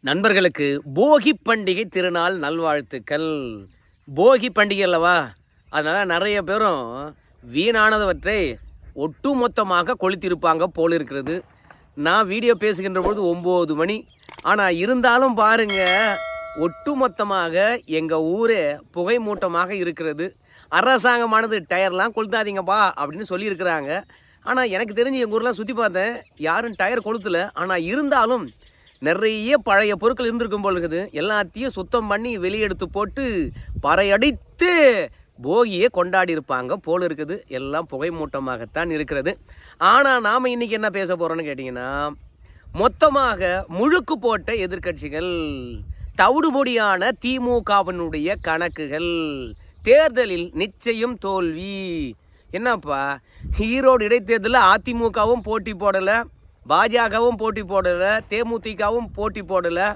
நண்பர்களுக்கு போகி பண்டிகை திருநாள் நல்வாழ்த்துக்கள். போகி பண்டிகை அல்லவா? அதனால் நிறைய பேரும் வீணானதவற்றை ஒட்டுமொத்தமாக கொளுத்திருப்பாங்க போல் இருக்கிறது. நான் வீடியோ பேசுகின்ற பொழுது ஒம்பது மணி. ஆனால் இருந்தாலும் பாருங்க ஒட்டுமொத்தமாக எங்கள் ஊரே புகை மூட்டமாக இருக்கிறது. அரசாங்கமானது டயர்லாம் கொளுத்தாதீங்கப்பா அப்படின்னு சொல்லியிருக்கிறாங்க. ஆனால் எனக்கு தெரிஞ்சு எங்கள் ஊர்லாம் சுற்றி பார்த்தேன். யாரும் டயர் கொளுத்தல. ஆனால் இருந்தாலும் நிறைய பழைய பொருட்கள் இருந்திருக்கும் போல் இருக்குது. எல்லாத்தையும் சுத்தம் பண்ணி வெளியெடுத்து போட்டு பறையடித்து போகியை கொண்டாடி இருப்பாங்க போல் இருக்குது. எல்லாம் புகை மூட்டமாகத்தான் இருக்கிறது. ஆனால் நாம் இன்னைக்கு என்ன பேச போகிறோன்னு கேட்டிங்கன்னா மொத்தமாக முழுக்கு போட்ட எதிர்க்கட்சிகள் தவிடுபொடியான திமுகவினுடைய கணக்குகள். தேர்தலில் நிச்சயம் தோல்வி. என்னப்பா? ஈரோடு இடைத்தேர்தலில் அதிமுகவும் போட்டி போடலை பாஜகவும் போட்டி போடலை தேமுதிகவும் போட்டி போடலை.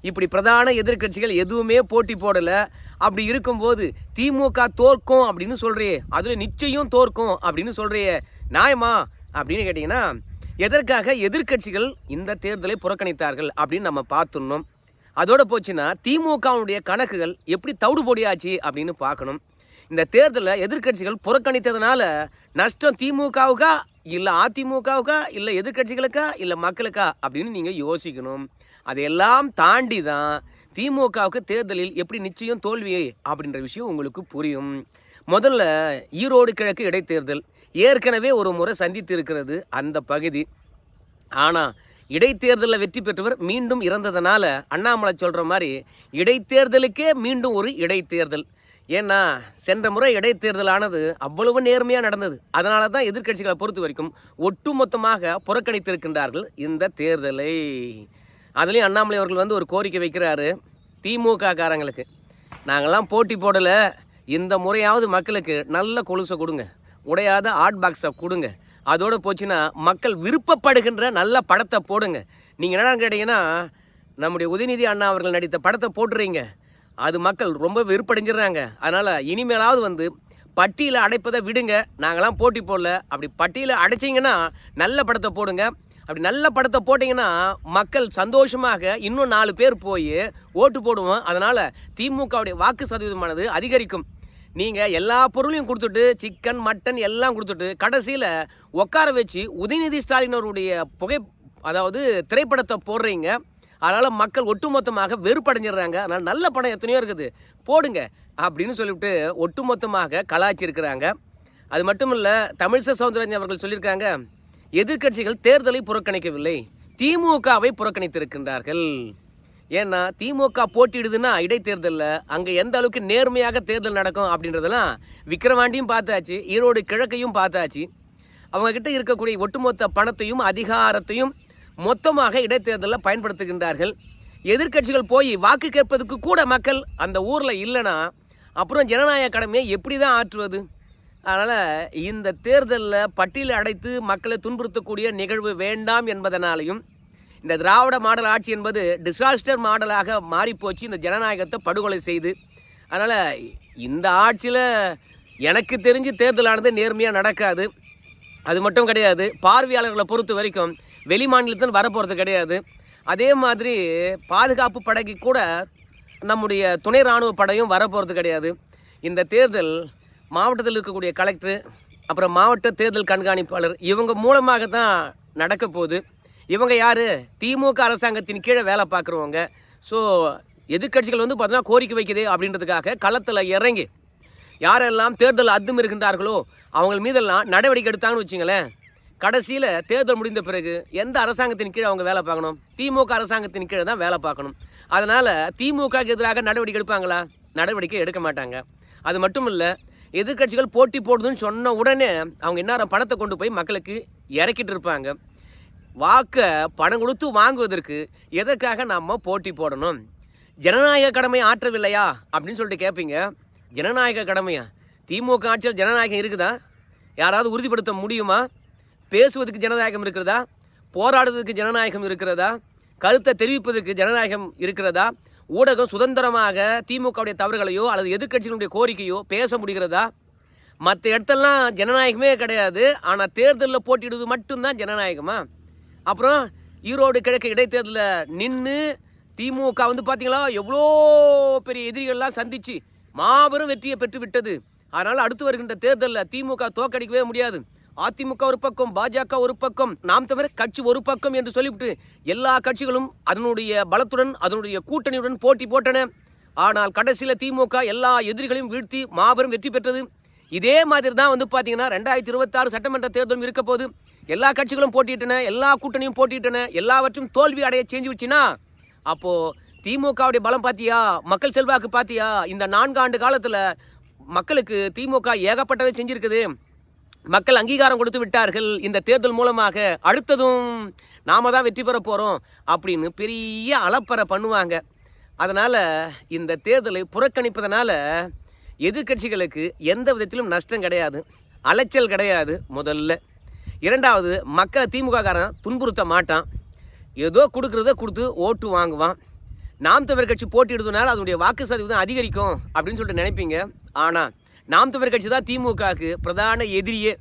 இப்படி பிரதான எதிர்க்கட்சிகள் எதுவுமே போட்டி போடலை. அப்படி இருக்கும்போது திமுக தோற்கும் அப்படின்னு சொல்கிறியே அதில் நிச்சயம் தோற்கும் அப்படின்னு சொல்கிறியே நியாயமா? அப்படின்னு கேட்டிங்கன்னா எதற்காக எதிர்க்கட்சிகள் இந்த தேர்தலை புறக்கணித்தார்கள் அப்படின்னு நம்ம பார்த்துடணும். அதோட போச்சுன்னா திமுகவுடைய கணக்குகள் எப்படி தவிடு பொடியாச்சு அப்படின்னு பார்க்கணும். இந்த தேர்தலில் எதிர்க்கட்சிகள் புறக்கணித்ததுனால நஷ்டம் திமுகவுக்கா இல்லை அதிமுகவுக்கா இல்லை எதிர்க்கட்சிகளுக்கா இல்லை மக்களுக்கா அப்படின்னு நீங்கள் யோசிக்கணும். அதையெல்லாம் தாண்டி தான் திமுகவுக்கு தேர்தலில் எப்படி நிச்சயம் தோல்வி அப்படின்ற விஷயம் உங்களுக்கு புரியும். முதல்ல ஈரோடு கிழக்கு இடைத்தேர்தல் ஏற்கனவே ஒரு முறை சந்தித்து இருக்கிறது அந்த பகுதி. ஆனால் இடைத்தேர்தலில் வெற்றி பெற்றவர் மீண்டும் இறந்ததுனால அண்ணாமலை சொல்கிற மாதிரி இடைத்தேர்தலுக்கே மீண்டும் ஒரு இடைத்தேர்தல். ஏன்னா சென்ற முறை இடைத்தேர்தலானது அவ்வளவு நேர்மையாக நடந்தது. அதனால தான் எதிர்க்கட்சிகளை பொறுத்த வரைக்கும் ஒட்டுமொத்தமாக புறக்கணித்திருக்கின்றார்கள் இந்த தேர்தலை. அதுலேயும் அண்ணாமலை அவர்கள் வந்து ஒரு கோரிக்கை வைக்கிறாரு திமுக காரங்களுக்கு நாங்கள்லாம் போட்டி போடலை. இந்த முறையாவது மக்களுக்கு நல்ல கொலுசை கொடுங்க. உடையாத ஹாட் பாக்ஸை கொடுங்க. அதோடு போச்சுன்னா மக்கள் விருப்பப்படுகின்ற நல்ல படத்தை போடுங்க. நீங்கள் என்னன்னு கேட்டிங்கன்னா நம்முடைய உதயநிதி அண்ணா அவர்கள் நடித்த படத்தை போட்டுறீங்க அது மக்கள் ரொம்ப வெறுப்படைஞ்சிடுறாங்க. அதனால் இனிமேலாவது வந்து பட்டியில் அடைப்பதை விடுங்க. நாங்களாம் போட்டி போடல. அப்படி பட்டியில் அடைச்சிங்கன்னா நல்ல படத்தை போடுங்க. அப்படி நல்ல படத்தை போட்டிங்கன்னா மக்கள் சந்தோஷமாக இன்னும் நாலு பேர் போய் ஓட்டு போடுவோம். அதனால் திமுகவுடைய வாக்கு சதவீதமானது அதிகரிக்கும். நீங்கள் எல்லா பொருளையும் கொடுத்துட்டு சிக்கன் மட்டன் எல்லாம் கொடுத்துட்டு கடைசியில் உட்கார வச்சு உதயநிதி ஸ்டாலின் அவருடைய புகை அதாவது திரைப்படத்தை போடுறீங்க. அதனால் மக்கள் ஒட்டுமொத்தமாக வெறுப்படைஞ்சிடுறாங்க. அதனால் நல்ல படம் எத்தனையோ இருக்குது. போடுங்க அப்படின்னு சொல்லிவிட்டு ஒட்டுமொத்தமாக கலாய்ச்சிருக்கிறாங்க. அது மட்டும் இல்லை தமிழிசை சவுந்தரராஜன் அவர்கள் சொல்லியிருக்காங்க எதிர்க்கட்சிகள் தேர்தலை புறக்கணிக்கவில்லை. திமுகவை புறக்கணித்திருக்கின்றார்கள். ஏன்னா திமுக போட்டிடுதுன்னா இடைத்தேர்தலில். அங்கே எந்த அளவுக்கு நேர்மையாக தேர்தல் நடக்கும் அப்படின்றதெல்லாம் விக்கிரவாண்டியும் பார்த்தாச்சு ஈரோடு கிழக்கையும் பார்த்தாச்சு. அவங்கக்கிட்ட இருக்கக்கூடிய ஒட்டுமொத்த பணத்தையும் அதிகாரத்தையும் மொத்தமாக இடைத்தேர்தலில் பயன்படுத்துகின்றார்கள். எதிர்க்கட்சிகள் போய் வாக்கு கேட்பதுக்கு கூட மக்கள் அந்த ஊரில் இல்லைன்னா அப்புறம் ஜனநாயக கடமையை எப்படி தான் ஆற்றுவது? அதனால் இந்த தேர்தலில் பட்டியலை அடைத்து மக்களை துன்புறுத்தக்கூடிய நிகழ்வு வேண்டாம் என்பதனாலையும் இந்த திராவிட மாடல் ஆட்சி என்பது டிசாஸ்டர் மாடலாக மாறிப்போச்சு இந்த ஜனநாயகத்தை படுகொலை செய்து. அதனால் இந்த ஆட்சியில் எனக்கு தெரிஞ்சு தேர்தலானது நேர்மையாக நடக்காது. அது மட்டும் கிடையாது பார்வையாளர்களை பொறுத்த வரைக்கும் வெளி மாநிலத்தில் வரப்போகிறது கிடையாது. அதே மாதிரி பாதுகாப்பு படைக்கு கூட நம்முடைய துணை இராணுவ படையும் வரப்போகிறது கிடையாது. இந்த தேர்தல் மாவட்டத்தில் இருக்கக்கூடிய கலெக்டர் அப்புறம் மாவட்ட தேர்தல் கண்காணிப்பாளர் இவங்க மூலமாக தான் நடக்க போகுது. இவங்க யார்? திமுக அரசாங்கத்தின் கீழே வேலை பார்க்குறவங்க. ஸோ எதிர்க்கட்சிகள் வந்து பார்த்தோன்னா கோரிக்கை வைக்குது அப்படின்றதுக்காக களத்தில் இறங்கி யாரெல்லாம் தேர்தல் அத்தும் இருக்கின்றார்களோ அவங்க மீதெல்லாம் நடவடிக்கை எடுத்தாங்கன்னு வச்சுங்களேன் கடைசியில் தேர்தல் முடிந்த பிறகு எந்த அரசாங்கத்தின் கீழே அவங்க வேலை பார்க்கணும்? திமுக அரசாங்கத்தின் கீழே தான் வேலை பார்க்கணும். அதனால் திமுகவுக்கு எதிராக நடவடிக்கை எடுப்பாங்களா? நடவடிக்கை எடுக்க மாட்டாங்க. அது மட்டும் இல்லை எதிர்க்கட்சிகள் போட்டி போடுதுன்னு சொன்ன உடனே அவங்க என்ன பணத்தை கொண்டு போய் மக்களுக்கு இறக்கிட்டு இருப்பாங்க. வாக்கை பணம் கொடுத்து வாங்குவதற்கு எதற்காக நாம் போட்டி போடணும்? ஜனநாயக கடமை ஆற்றவில்லையா? அப்படின்னு சொல்லிட்டு கேட்பீங்க ஜனநாயக கடமையா? திமுக ஆட்சியில் ஜனநாயகம் இருக்குதா? யாராவது உறுதிப்படுத்த முடியுமா? பேசுவதற்கு ஜனநாயகம் இருக்கிறதா? போராடுவதற்கு ஜனநாயகம் இருக்கிறதா? கருத்தை தெரிவிப்பதற்கு ஜனநாயகம் இருக்கிறதா? ஊடகம் சுதந்திரமாக திமுகவுடைய தவறுகளையோ அல்லது எதிர்க்கட்சிகளுடைய கோரிக்கையோ பேச முடிகிறதா? மற்ற இடத்தெல்லாம் ஜனநாயகமே கிடையாது. ஆனால் தேர்தலில் போட்டியிடுவது மட்டும்தான் ஜனநாயகமா? அப்புறம் ஈரோடு கிழக்கு இடைத்தேர்தலில் நின்று திமுக வந்து பார்த்தீங்களா எவ்வளோ பெரிய எதிரிகள்லாம் சந்திச்சு மாபெரும் வெற்றியை பெற்று விட்டது அதனால் அடுத்து வருகின்ற தேர்தலில் திமுக தோக்கடிக்கவே முடியாது. அதிமுக ஒரு பக்கம் பாஜக ஒரு பக்கம் நாம் தவிர கட்சி ஒரு பக்கம் என்று சொல்லிவிட்டு எல்லா கட்சிகளும் அதனுடைய பலத்துடன் அதனுடைய கூட்டணியுடன் போட்டி போட்டன. ஆனால் கடைசியில் திமுக எல்லா எதிரிகளையும் வீழ்த்தி மாபெரும் வெற்றி பெற்றது. இதே மாதிரி தான் வந்து பார்த்தீங்கன்னா ரெண்டாயிரத்தி இருபத்தாறு சட்டமன்ற தேர்தலும் இருக்க போது எல்லா கட்சிகளும் போட்டியிட்டன எல்லா கூட்டணியும் போட்டியிட்டன எல்லாவற்றையும் தோல்வி அடைய செஞ்சு வச்சுன்னா திமுகவுடைய பலம் பார்த்தியா மக்கள் செல்வாக்கு பார்த்தியா இந்த நான்கு ஆண்டு காலத்தில் மக்களுக்கு திமுக ஏகப்பட்டவை செஞ்சுருக்குது. மக்கள் அங்கீகாரம் கொடுத்து விட்டார்கள். இந்த தேர்தல் மூலமாக அடுத்ததும் நாம தான் வெற்றி பெற போகிறோம் அப்படின்னு பெரிய அலப்பறை பண்ணுவாங்க. அதனால் இந்த தேர்தலை புறக்கணிப்பதனால் எதிர்க்கட்சிகளுக்கு எந்த விதத்திலும் நஷ்டம் கிடையாது. அலைச்சல் கிடையாது முதல்ல. இரண்டாவது மக்களை திமுககாரன் துன்புறுத்த மாட்டான். ஏதோ கொடுக்குறத கொடுத்து ஓட்டு வாங்குவான். நாம் தமிழர் கட்சி போட்டியிடுறதுனால அதனுடைய வாக்கு சதவீதம் அதிகரிக்கும் அப்படின்னு சொல்லிட்டு நினைப்பீங்க. ஆனால் நாம் தமிழர் கட்சி தான் திமுகவுக்கு பிரதான எதிரியே.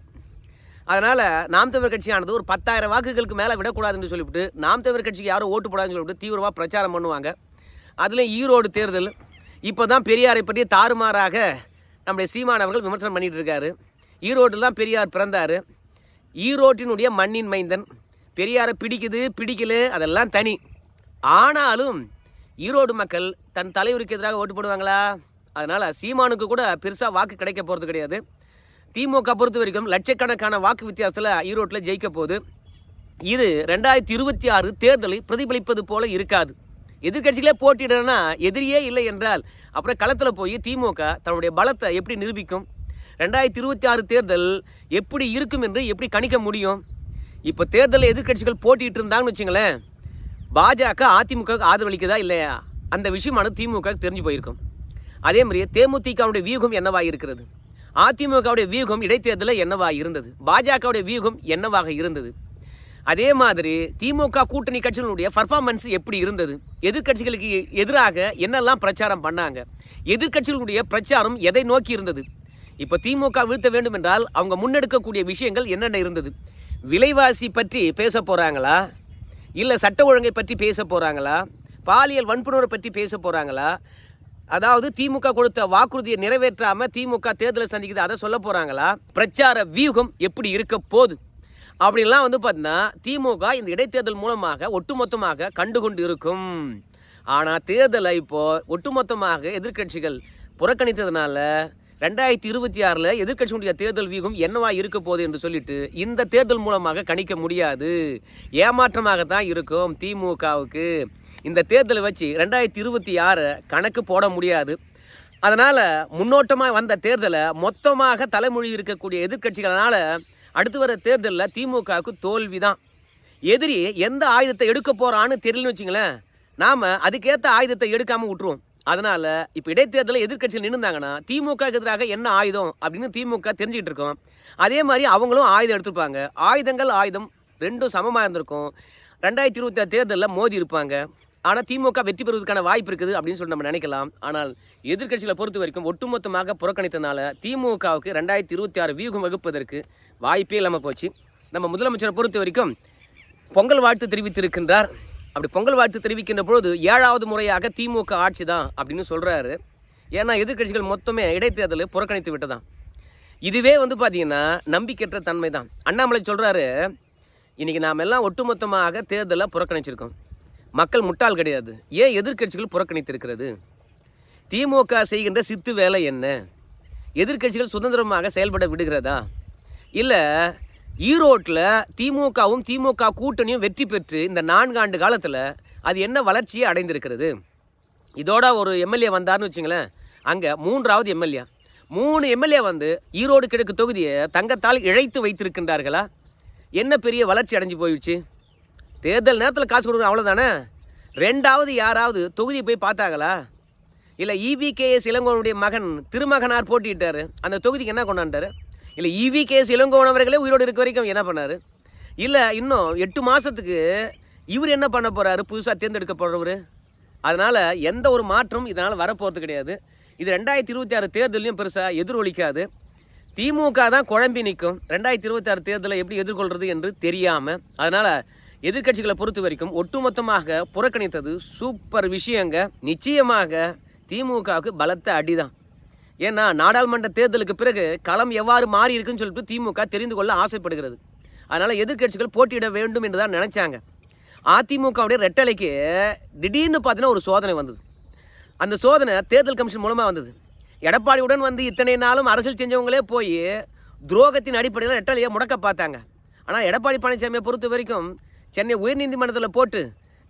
அதனால் நாம் தமிழர் கட்சியானது ஒரு பத்தாயிரம் வாக்குகளுக்கு மேலே விடக்கூடாதுன்னு சொல்லிவிட்டு நாம் தமிழர் கட்சிக்கு யாரும் ஓட்டு போடாதுன்னு சொல்லிவிட்டு தீவிரமாக பிரச்சாரம் பண்ணுவாங்க. அதுலேயும் ஈரோடு தேர்தல் இப்போ தான் பெரியாரை பற்றி தாறுமாறாக நம்முடைய சீமானவர்கள் விமர்சனம் பண்ணிகிட்டு இருக்காரு. ஈரோட்டில் தான் பெரியார் பிறந்தார். ஈரோட்டினுடைய மண்ணின் மைந்தன். பெரியாரை பிடிக்குது பிடிக்கல அதெல்லாம் தனி. ஆனாலும் ஈரோடு மக்கள் தன் தலைவருக்கு எதிராக ஓட்டு போடுவாங்களா? அதனால் சீமானுக்கு கூட பெருசாக வாக்கு கிடைக்க போகிறது கிடையாது. திமுக பொறுத்த வரைக்கும் லட்சக்கணக்கான வாக்கு வித்தியாசத்தில் ஈரோட்டில் ஜெயிக்க போகுது. இது ரெண்டாயிரத்தி இருபத்தி ஆறு தேர்தலை பிரதிபலிப்பது போல இருக்காது. எதிர்க்கட்சிகளே போட்டியிடனா எதிரியே இல்லை என்றால் அப்புறம் களத்தில் போய் திமுக தன்னுடைய பலத்தை எப்படி நிரூபிக்கும்? ரெண்டாயிரத்தி இருபத்தி ஆறு தேர்தல் எப்படி இருக்கும் என்று எப்படி கணிக்க முடியும்? இப்போ தேர்தலில் எதிர்க்கட்சிகள் போட்டிட்டு இருந்தாங்கன்னு வச்சுங்களேன் பாஜக அதிமுக ஆதரவளிக்குதா இல்லையா? அந்த விஷயமானது திமுக தெரிஞ்சு போயிருக்கும். அதே மாதிரியே தேமுதிகவுடைய வியூகம் என்னவாக இருக்கிறது? அதிமுகவுடைய வியூகம் இடைத்தேர்தலில் என்னவாக இருந்தது? பாஜகவுடைய வியூகம் என்னவாக இருந்தது? அதே மாதிரி திமுக கூட்டணி கட்சிகளுடைய பர்ஃபார்மன்ஸ் எப்படி இருந்தது? எதிர்க்கட்சிகளுக்கு எதிராக என்னெல்லாம் பிரச்சாரம் பண்ணாங்க? எதிர்க்கட்சிகளுடைய பிரச்சாரம் எதை நோக்கி இருந்தது? இப்போ திமுக வீழ்த்த வேண்டும் என்றால் அவங்க முன்னெடுக்கக்கூடிய விஷயங்கள் என்னென்ன இருந்தது? விலைவாசி பற்றி பேச போகிறாங்களா இல்லை சட்ட ஒழுங்கை பற்றி பேச போகிறாங்களா பாலியல் வன்புணர்வை பற்றி பேச போகிறாங்களா அதாவது திமுக கொடுத்த வாக்குறுதியை நிறைவேற்றாம திமுக தேர்தலை சந்திக்குது அதை சொல்ல போறாங்களா? பிரச்சார வியூகம் எப்படி இருக்க போகுது? அப்படின்லாம் வந்து பார்த்தீங்கன்னா திமுக இந்த இடைத்தேர்தல் மூலமாக ஒட்டுமொத்தமாக கண்டுகொண்டு இருக்கும். ஆனால் தேர்தலை இப்போ ஒட்டுமொத்தமாக எதிர்க்கட்சிகள் புறக்கணித்ததுனால ரெண்டாயிரத்தி இருபத்தி ஆறில் எதிர்கட்சியினுடைய தேர்தல் வியூகம் என்னவா இருக்க போகுது என்று சொல்லிட்டு இந்த தேர்தல் மூலமாக கணிக்க முடியாது. ஏமாற்றமாக தான் இருக்கும் திமுகவுக்கு. இந்த தேர்தலை வச்சு ரெண்டாயிரத்தி இருபத்தி ஆறு கணக்கு போட முடியாது. அதனால் முன்னோட்டமாக வந்த தேர்தலை மொத்தமாக தலைமொழி இருக்கக்கூடிய எதிர்கட்சிகளால் அடுத்து வர தேர்தலில் திமுகவுக்கு தோல்வி தான் எதிரி எந்த ஆயுதத்தை எடுக்க போகிறான்னு தெரியலன்னு வச்சுங்களேன் நாம் அதுக்கேற்ற ஆயுதத்தை எடுக்காமல் விட்டுருவோம். அதனால் இப்போ இடைத்தேர்தலில் எதிர்க்கட்சியில் நின்றுந்தாங்கன்னா திமுக எதிராக என்ன ஆயுதம் அப்படின்னு திமுக தெரிஞ்சுக்கிட்டு இருக்கோம். அதே மாதிரி அவங்களும் ஆயுதம் எடுத்துருப்பாங்க. ஆயுதங்கள் ஆயுதம் ரெண்டும் சமமாக இருந்திருக்கும். ரெண்டாயிரத்தி இருபத்தி ஆறு தேர்தலில் மோதி இருப்பாங்க. ஆனால் திமுக வெற்றி பெறுவதற்கான வாய்ப்பு இருக்குது அப்படின்னு சொல்லி நம்ம நினைக்கலாம். ஆனால் எதிர்க்கட்சிகளை பொறுத்த வரைக்கும் ஒட்டுமொத்தமாக புறக்கணித்தனால திமுகவுக்கு ரெண்டாயிரத்தி இருபத்தி ஆறு வியூகம் வகுப்பதற்கு வாய்ப்பே இல்லாமல் போச்சு. நம்ம முதலமைச்சரை பொறுத்த வரைக்கும் பொங்கல் வாழ்த்து தெரிவித்திருக்கின்றார். அப்படி பொங்கல் வாழ்த்து தெரிவிக்கின்ற பொழுது ஏழாவது முறையாக திமுக ஆட்சி தான் அப்படின்னு சொல்கிறாரு ஏன்னா எதிர்க்கட்சிகள் மொத்தமே இடைத்தேர்தலை புறக்கணித்து விட்டதான் இதுவே வந்து பார்த்தீங்கன்னா நம்பிக்கையற்ற தன்மை தான் அண்ணாமலை சொல்கிறாரு இன்றைக்கி நாம் எல்லாம் ஒட்டுமொத்தமாக தேர்தலை புறக்கணிச்சிருக்கோம். மக்கள் முட்டாள் கிடையாது. ஏன் எதிர்க்கட்சிகள் புறக்கணித்திருக்கிறது? திமுக செய்கின்ற சித்து வேலை என்ன? எதிர்க்கட்சிகள் சுதந்திரமாக செயல்பட விடுகிறதா? இல்லை ஈரோட்டில் திமுகவும் திமுக கூட்டணியும் வெற்றி பெற்று இந்த நான்காண்டு காலத்தில் அது என்ன வளர்ச்சியை அடைந்திருக்கிறது? இதோட ஒரு எம்எல்ஏ வந்தார்னு வச்சுங்களேன். அங்கே மூன்றாவது எம்எல்ஏ. மூணு எம்எல்ஏ வந்து ஈரோடு கிழக்கு தொகுதியை தங்கத்தால் இழைத்து வைத்திருக்கின்றார்களா? என்ன பெரிய வளர்ச்சி அடைஞ்சு போயிடுச்சு? தேர்தல் நேரத்தில் காசு கொடுக்குறோம் அவ்வளோதானே ரெண்டாவது யாராவது தொகுதியை போய் பார்த்தாங்களா? இல்லை இவிகேஎஸ் இளங்கோவனுடைய மகன் திருமகனார் போட்டியிட்டார். அந்த தொகுதிக்கு என்ன கொண்டாண்டாரு இல்லை இவிகேஎஸ் இளங்கோவன் அவர்களே உயிரோடு இருக்க வரைக்கும் என்ன பண்ணார்? இல்லை இன்னும் எட்டு மாதத்துக்கு இவர் என்ன பண்ண போகிறாரு புதுசாக தேர்ந்தெடுக்க போகிறவர் அதனால் எந்த ஒரு மாற்றம் இதனால் வரப்போகிறது கிடையாது. இது ரெண்டாயிரத்தி இருபத்தி ஆறு தேர்தலையும் பெருசாக எதிரொலிக்காது. திமுக தான் குழம்பி நிற்கும் ரெண்டாயிரத்தி இருபத்தாறு தேர்தலை எப்படி எதிர்கொள்கிறது என்று தெரியாமல் அதனால் எதிர்க்கட்சிகளை பொறுத்த வரைக்கும் ஒட்டுமொத்தமாக புறக்கணித்தது சூப்பர் விஷயங்க. நிச்சயமாக திமுகவுக்கு பலத்த அடிதான். ஏன்னா நாடாளுமன்ற தேர்தலுக்கு பிறகு களம் எவ்வாறு மாறி இருக்குன்னு சொல்லிட்டு திமுக தெரிந்து கொள்ள ஆசைப்படுகிறது. அதனால் எதிர்க்கட்சிகள் போட்டியிட வேண்டும் என்று தான் நினச்சாங்க. அதிமுகவுடைய ரெட்டலைக்கு திடீர்னு பார்த்தீங்கன்னா ஒரு சோதனை வந்தது. அந்த சோதனை தேர்தல் கமிஷன் மூலமாக வந்தது. எடப்பாடியுடன் வந்து இத்தனை நாளும் அரசியல் செஞ்சவங்களே போய் துரோகத்தின் அடிப்படையில் ரெட்டலையை முடக்க பார்த்தாங்க. ஆனால் எடப்பாடி பழனிசாமியை பொறுத்த வரைக்கும் சென்னை உயர்நீதிமன்றத்தில் போட்டு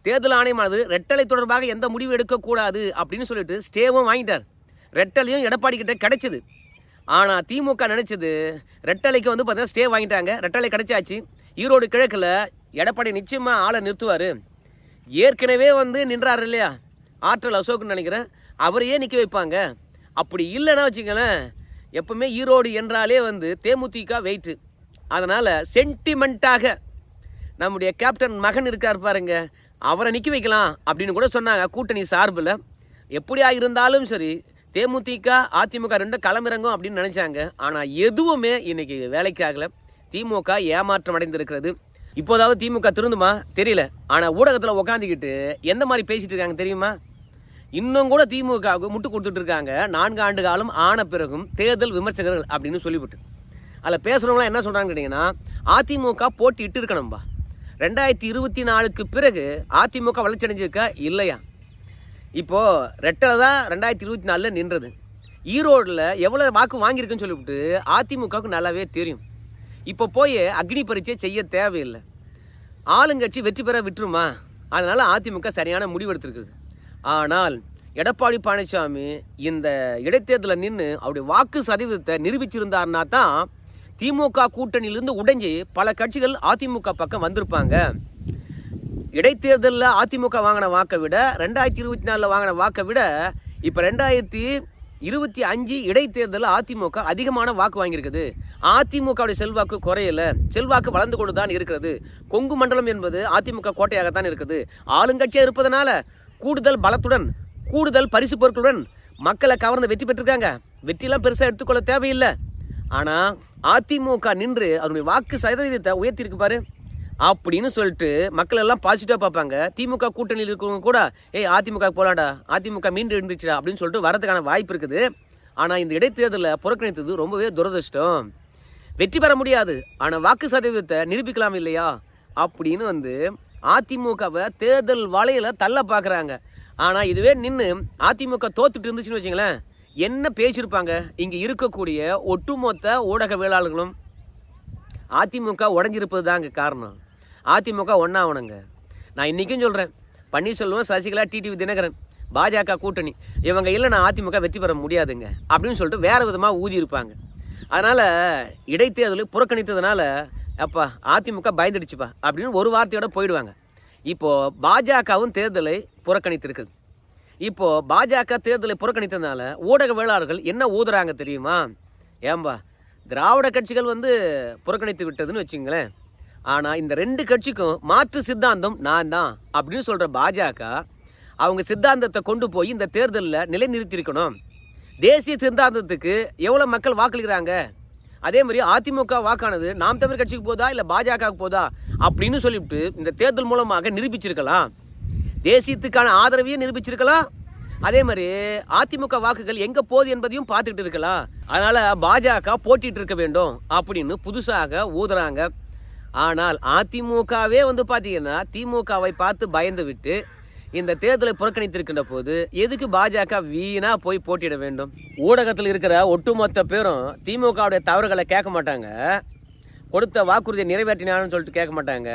தேர்தல் ஆணையமானது ரெட்டலை தொடர்பாக எந்த முடிவு எடுக்கக்கூடாது அப்படின்னு சொல்லிட்டு ஸ்டேவும் வாங்கிட்டார். ரெட்டலையும் எடப்பாடி கிட்ட கிடைச்சது. ஆனால் திமுக நினைச்சது ரெட்டலைக்கு வந்து பார்த்தீங்கன்னா ஸ்டே வாங்கிட்டாங்க. ரெட்டலை கிடைச்சாச்சு. ஈரோடு கிழக்கில் எடப்பாடி நிச்சயமாக ஆளை நிறுத்துவார். ஏற்கனவே வந்து நின்றாரு இல்லையா? ஆற்றல் அசோக்குன்னு நினைக்கிறேன். அவரையே நிற்க வைப்பாங்க? அப்படி இல்லைன்னா வச்சுங்களேன் எப்பவுமே ஈரோடு என்றாலே வந்து தேமுதிக வெயிட்டு. அதனால் சென்டிமெண்ட்டாக நம்முடைய கேப்டன் மகன் இருக்கார் பாருங்க. அவரை நிற்க வைக்கலாம் அப்படின்னு கூட சொன்னாங்க கூட்டணி சார்பில். எப்படியா இருந்தாலும் சரி தேமுதிக அதிமுக ரெண்டும் களமிறங்கும் அப்படின்னு நினச்சாங்க. ஆனால் எதுவுமே இன்றைக்கி வேலைக்கு ஆகலை. திமுக ஏமாற்றம் அடைந்திருக்கிறது. இப்போதாவது திமுக திருந்துமா? தெரியல. ஆனால் ஊடகத்தில் உக்காந்துக்கிட்டு எந்த மாதிரி பேசிகிட்டு இருக்காங்க தெரியுமா? இன்னும் கூட திமுகவுக்கு முட்டு கொடுத்துட்டு இருக்காங்க. நான்கு ஆண்டு காலம் ஆன பிறகும் தேர்தல் விமர்சகர்கள் அப்படின்னு சொல்லிவிட்டு. அதில் பேசுகிறவங்களாம் என்ன சொல்கிறாங்கன்னு கேட்டிங்கன்னா அதிமுக போட்டி இட்டு இருக்கணும்பா ரெண்டாயிரத்தி இருபத்தி நாலுக்கு பிறகு அதிமுக வளர்ச்சி அடைஞ்சிருக்கா? இல்லையா. இப்போது ரெட்டலை தான் ரெண்டாயிரத்தி இருபத்தி நாலில் நின்றது. ஈரோடில் எவ்வளோ வாக்கு வாங்கியிருக்குன்னு சொல்லிவிட்டு அதிமுகவுக்கு நல்லாவே தெரியும். இப்போ போய் அக்னி பரீட்சை செய்ய தேவையில்லை. ஆளுங்கட்சி வெற்றி பெற விட்டுருமா? அதனால் அதிமுக சரியான முடிவு எடுத்திருக்குது ஆனால் எடப்பாடி பழனிசாமி இந்த இடைத்தேர்தலில் நின்று அவருடைய வாக்கு சதவீதத்தை நிரூபிச்சிருந்தாருன்னா தான் திமுக கூட்டணியிலிருந்து உடைஞ்சு பல கட்சிகள் அதிமுக பக்கம் வந்திருப்பாங்க. இடைத்தேர்தலில் அதிமுக வாங்கின வாக்கை விட ரெண்டாயிரத்தி இருபத்தி நாலில் வாங்கின வாக்கை விட இப்போ ரெண்டாயிரத்தி இருபத்தி அஞ்சு இடைத்தேர்தலில் அதிமுக அதிகமான வாக்கு வாங்கியிருக்குது. அதிமுகவுடைய செல்வாக்கு குறையல. செல்வாக்கு வளர்ந்து கொண்டு தான் இருக்கிறது. கொங்கு மண்டலம் என்பது அதிமுக கோட்டையாகத்தான் இருக்குது. ஆளுங்கட்சியாக இருப்பதனால கூடுதல் பலத்துடன் கூடுதல் பரிசு பொருட்களுடன் மக்களை கவர்ந்து வெற்றி பெற்றிருக்காங்க. வெற்றிலாம் பெருசாக எடுத்துக்கொள்ள தேவையில்லை. ஆனால் அதிமுக நின்று அதனுடைய வாக்கு சதவீதத்தை உயர்த்தியிருக்கு பாரு. அப்படின்னு சொல்லிட்டு மக்கள் எல்லாம் பாசிட்டிவாக பார்ப்பாங்க. திமுக கூட்டணியில் இருக்கிறவங்க கூட ஏய் அதிமுக போலாடா அதிமுக மீண்டு இருந்துச்சுடா அப்படின்னு சொல்லிட்டு வரதுக்கான வாய்ப்பு இருக்குது. ஆனால் இந்த இடைத்தேர்தலில் புறக்கணித்தது ரொம்பவே துரதிர்ஷ்டம். வெற்றி பெற முடியாது. ஆனால் வாக்கு சதவீதத்தை நிரூபிக்கலாம் இல்லையா? அப்படின்னு வந்து அதிமுகவை தேர்தல் வலையில் தள்ள பார்க்குறாங்க ஆனால் இதுவே நின்று அதிமுக தோத்துட்டு இருந்துச்சுன்னு வச்சுங்களேன். என்ன பேசியிருப்பாங்க? இங்கே இருக்கக்கூடிய ஒட்டுமொத்த ஊடகவியலாளர்களும் அதிமுக உடஞ்சிருப்பது தாங்க காரணம். அதிமுக ஒன்றாவணுங்க நான் இன்றைக்கும் சொல்கிறேன் பன்னீர்செல்வம் சசிகலா டிடிவி தினகரன் பாஜக கூட்டணி. இவங்க இல்லைனா அதிமுக வெற்றி பெற முடியாதுங்க. அப்படின்னு சொல்லிட்டு வேறு விதமாக ஊதியிருப்பாங்க அதனால் இடைத்தேர்தல் புறக்கணித்ததுனால அப்பா அதிமுக பயந்துடுச்சுப்பா அப்படின்னு ஒரு வார்த்தையோட போயிடுவாங்க. இப்போது பாஜகவும் தேர்தலை புறக்கணித்திருக்குது. இப்போது பாஜக தேர்தலை புறக்கணித்ததுனால ஊடகவியலாளர்கள் என்ன ஊதுறாங்க தெரியுமா? ஏம்பா திராவிட கட்சிகள் வந்து புறக்கணித்து விட்டதுன்னு வச்சுங்களேன். ஆனால் இந்த ரெண்டு கட்சிக்கும் மாற்று சித்தாந்தம் நான் தான் அப்படின்னு சொல்கிற பாஜக அவங்க சித்தாந்தத்தை கொண்டு போய் இந்த தேர்தலில் நிலைநிறுத்தியிருக்கணும். தேசிய சித்தாந்தத்துக்கு எவ்வளோ மக்கள் வாக்களிக்கிறாங்க? அதே மாதிரி அதிமுக வாக்கானது நாம் தமிழ் கட்சிக்கு போதா இல்லை பாஜகவுக்கு போதா அப்படின்னு சொல்லிவிட்டு இந்த தேர்தல் மூலமாக நிரூபிச்சிருக்கலாம். தேசியத்துக்கான ஆதரவையும் நிரூபிச்சிருக்கலாம் அதே மாதிரி அதிமுக வாக்குகள் எங்கே போகுது என்பதையும் பார்த்துக்கிட்டு இருக்கலாம் அதனால் பாஜக போட்டிட்டு இருக்க வேண்டும் அப்படின்னு புதுசாக ஊதுறாங்க. ஆனால் அதிமுகவே வந்து பார்த்தீங்கன்னா திமுகவை பார்த்து பயந்து விட்டு இந்த தேர்தலை புறக்கணித்திருக்கின்ற போது எதுக்கு பாஜக வீணா போய் போட்டியிட வேண்டும்? ஊடகத்தில் இருக்கிற ஒட்டுமொத்த பேரும் திமுகவுடைய தவறுகளை கேட்க மாட்டாங்க. கொடுத்த வாக்குறுதியை நிறைவேற்றினான்னு சொல்லிட்டு கேட்க மாட்டாங்க.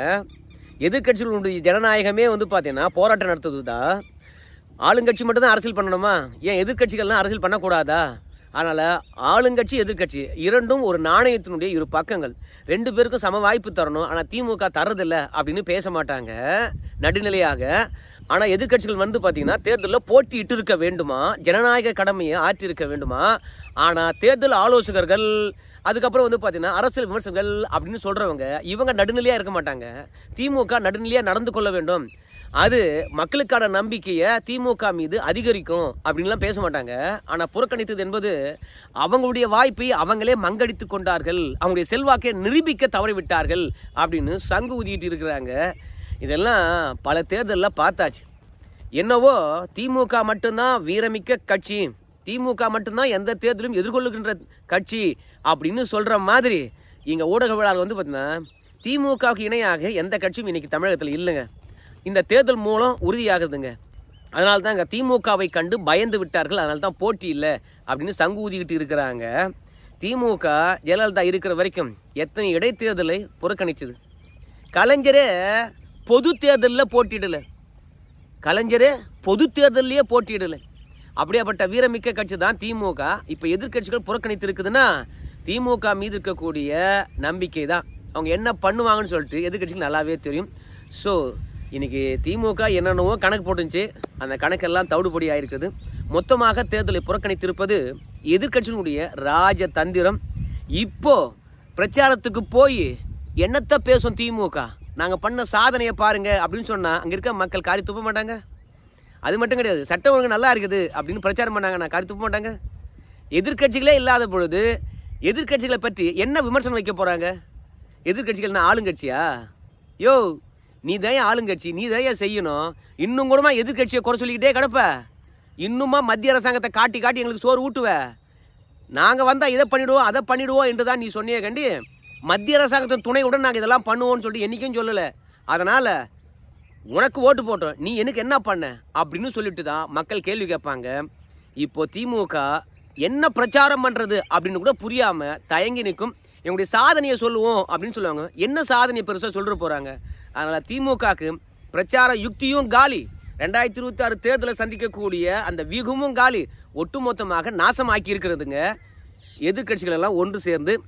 எதிர்க்கட்சிகளுடைய ஜனநாயகமே வந்து பார்த்தீங்கன்னா போராட்டம் நடத்துவது தான் ஆளுங்கட்சி மட்டும்தான் அரசியல் பண்ணணுமா? ஏன் எதிர்க்கட்சிகள்லாம் அரசியல் பண்ணக்கூடாதா? அதனால் ஆளுங்கட்சி எதிர்க்கட்சி இரண்டும் ஒரு நாணயத்தினுடைய இரு பக்கங்கள். ரெண்டு பேருக்கும் சம வாய்ப்பு தரணும். ஆனால் திமுக தரதில்லை அப்படின்னு பேச மாட்டாங்க. நடுநிலையாக. ஆனால் எதிர்க்கட்சிகள் வந்து பார்த்தீங்கன்னா தேர்தலில் போட்டியிட்டு இருக்க வேண்டுமா? ஜனநாயக கடமையை ஆற்றியிருக்க வேண்டுமா? ஆனால் தேர்தல் ஆலோசகர்கள் அதுக்கப்புறம் வந்து பார்த்தீங்கன்னா அரசியல் விமர்சனங்கள் அப்படின்னு சொல்கிறவங்க இவங்க நடுநிலையாக இருக்க மாட்டாங்க. திமுக நடுநிலையாக நடந்து கொள்ள வேண்டும். அது மக்களுக்கான நம்பிக்கையை திமுக மீது அதிகரிக்கும் அப்படின்லாம் பேச மாட்டாங்க. ஆனால் புறக்கணித்தது என்பது அவங்களுடைய வாய்ப்பை அவங்களே மங்கடித்து கொண்டார்கள். அவங்களுடைய செல்வாக்கை நிரூபிக்க தவறிவிட்டார்கள் அப்படின்னு சங்கு ஊதிட்டு இருக்கிறாங்க. இதெல்லாம் பல தேர்தலில் பார்த்தாச்சு. என்னவோ திமுக மட்டும்தான் வீரமிக்க கட்சி. திமுக மட்டும்தான் எந்த தேர்தலும் எதிர்கொள்ளுகின்ற கட்சி அப்படின்னு சொல்கிற மாதிரி இங்கே ஊடகவியலாளர் வந்து பார்த்தீங்கன்னா திமுகவுக்கு இணையாக எந்த கட்சியும் இன்னைக்கு தமிழகத்தில் இல்லைங்க. இந்த தேர்தல் மூலம் உறுதியாகுதுங்க. அதனால தான் இங்கே திமுகவை கண்டு பயந்து விட்டார்கள். அதனால தான் போட்டி இல்லை அப்படின்னு சங்கு ஊதிக்கிட்டு இருக்கிறாங்க. திமுக ஜெயலலிதா இருக்கிற வரைக்கும் எத்தனை இடைத்தேர்தலை புறக்கணிச்சது? கலைஞரே பொது தேர்தலில் போட்டியிடலை. கலைஞரே பொது தேர்தலையே போட்டியிடலை. அப்படியாப்பட்ட வீரமிக்க கட்சி தான் திமுக. இப்போ எதிர்கட்சிகள் புறக்கணித்து இருக்குதுன்னா திமுக மீது இருக்கக்கூடிய நம்பிக்கை தான். அவங்க என்ன பண்ணுவாங்கன்னு சொல்லிட்டு எதிர்கட்சிகள் நல்லாவே தெரியும். ஸோ இன்றைக்கி திமுக என்னென்னவோ கணக்கு போட்டுச்சு அந்த கணக்கெல்லாம் தவிடுபடி ஆகிருக்குது மொத்தமாக தேர்தலை புறக்கணித்திருப்பது எதிர்கட்சியினுடைய ராஜ தந்திரம் இப்போது பிரச்சாரத்துக்கு போய் என்னத்தை பேசும் திமுக? நாங்கள் பண்ண சாதனையை பாருங்கள் அப்படின்னு சொன்னால் அங்கே இருக்க மக்கள் காரி துப்ப மாட்டாங்க? அது மட்டும் கிடையாது. சட்டம் ஒழுங்கு நல்லா இருக்குது அப்படின்னு பிரச்சாரம் பண்ணாங்க. நான் கருத்து மாட்டாங்க எதிர்க்கட்சிகளே இல்லாத பொழுது எதிர்க்கட்சிகளை பற்றி என்ன விமர்சனம் வைக்க போகிறாங்க எதிர்கட்சிகள்னா ஆளுங்கட்சியா? யோ நீ தான் ஆளுங்கட்சி? நீ தான் செய்யணும்? இன்னும் கூடமா எதிர்க்கட்சியை குறை சொல்லிக்கிட்டே கிடப்ப? இன்னுமா மத்திய அரசாங்கத்தை காட்டி காட்டி எங்களுக்கு சோறு ஊட்டுவ? நாங்கள் வந்தால் இதை பண்ணிவிடுவோம் அதை பண்ணிவிடுவோம் என்று தான் நீ சொன்னியே கண்டி மத்திய அரசாங்கத்தின் துணையுடன் நாங்கள் இதெல்லாம் பண்ணுவோம்னு சொல்லிட்டு என்றைக்கும் சொல்லலை. அதனால் உனக்கு ஓட்டு போட்டோம். நீ எனக்கு என்ன பண்ண? அப்படின்னு சொல்லிட்டு தான் மக்கள் கேள்வி கேட்பாங்க. இப்போ திமுக என்ன பிரச்சாரம் பண்ணுறது அப்படின்னு கூட புரியாமல் தயங்கி நிற்கும். எங்களுடைய சாதனையை சொல்லுவோம் அப்படின்னு சொல்லுவாங்க. என்ன சாதனையை பெருசாக சொல்லிட்டு போகிறாங்க அதனால் திமுகக்கு பிரச்சார யுக்தியும் காலி. ரெண்டாயிரத்தி இருபத்தி ஆறு தேர்தலை சந்திக்கக்கூடிய அந்த வியூகமும் காலி. ஒட்டுமொத்தமாக நாசமாக்கி இருக்கிறதுங்க. எதிர்கட்சிகளெல்லாம் ஒன்று சேர்ந்து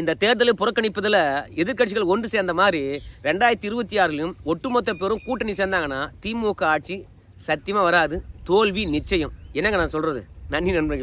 இந்த தேர்தலை புறக்கணிப்பதில் எதிர்க்கட்சிகள் ஒன்று சேர்ந்த மாதிரி ரெண்டாயிரத்தி இருபத்தி ஆறுலையும் ஒட்டுமொத்த பேரும் கூட்டணி சேர்ந்தாங்கன்னா திமுக ஆட்சி சத்தியமாக வராது. தோல்வி நிச்சயம். என்னங்க நான் சொல்கிறது நன்றி நண்பர்கள்.